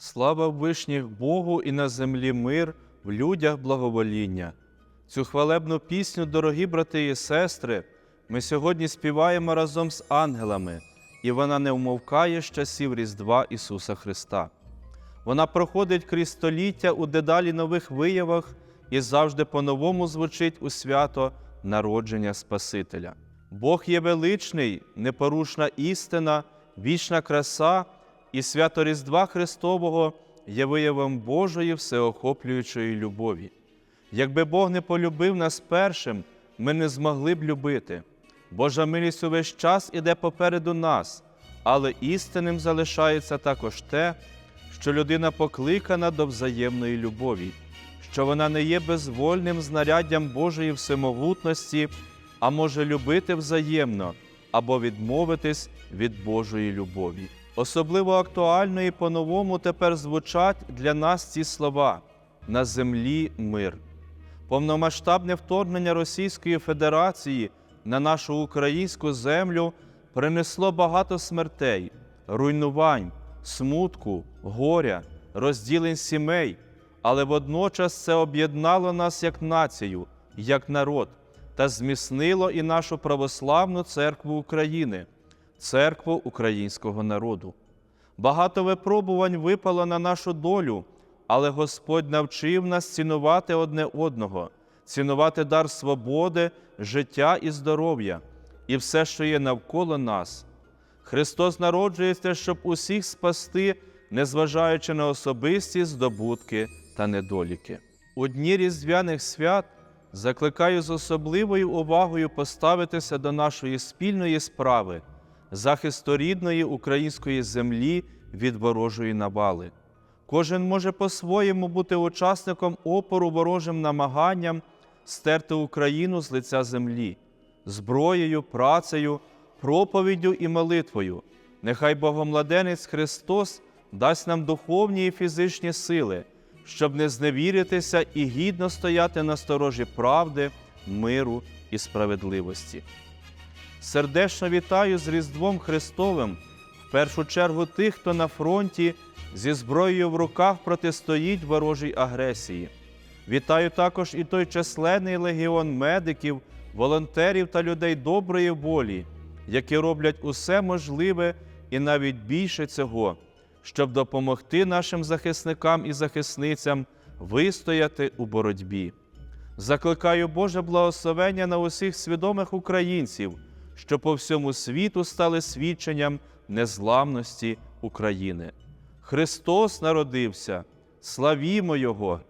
Слава вишніх Богу і на землі мир, в людях благовоління. Цю хвалебну пісню, дорогі брати і сестри, ми сьогодні співаємо разом з ангелами, і вона не вмовкає з часів Різдва Ісуса Христа. Вона проходить крізь століття у дедалі нових виявах і завжди по-новому звучить у свято народження Спасителя. Бог є величний, непорушна істина, вічна краса, і свято Різдва Христового є виявом Божої всеохоплюючої любові. Якби Бог не полюбив нас першим, ми не змогли б любити. Божа милість увесь час іде попереду нас, але істинним залишається також те, що людина покликана до взаємної любові, що вона не є безвольним знаряддям Божої всемогутності, а може любити взаємно або відмовитись від Божої любові. Особливо актуально і по-новому тепер звучать для нас ці слова на землі мир. Повномасштабне вторгнення Російської Федерації на нашу українську землю принесло багато смертей, руйнувань, смутку, горя, розділень сімей, але водночас це об'єднало нас як націю, як народ та зміцнило і нашу православну церкву України, церкву українського народу. Багато випробувань випало на нашу долю, але Господь навчив нас цінувати одне одного, цінувати дар свободи, життя і здоров'я, і все, що є навколо нас. Христос народжується, щоб усіх спасти, незважаючи на особисті здобутки та недоліки. У дні різдвяних свят закликаю з особливою увагою поставитися до нашої спільної справи, захисту рідної української землі від ворожої навали. Кожен може по-своєму бути учасником опору ворожим намаганням стерти Україну з лиця землі, зброєю, працею, проповіддю і молитвою. Нехай Богомладенець Христос дасть нам духовні і фізичні сили, щоб не зневіритися і гідно стояти на сторожі правди, миру і справедливості. Сердечно вітаю з Різдвом Христовим, в першу чергу тих, хто на фронті зі зброєю в руках протистоїть ворожій агресії. Вітаю також і той численний легіон медиків, волонтерів та людей доброї волі, які роблять усе можливе і навіть більше цього, щоб допомогти нашим захисникам і захисницям вистояти у боротьбі. Закликаю Боже благословення на усіх свідомих українців, що по всьому світу стали свідченням незламності України. Христос народився, славімо Його!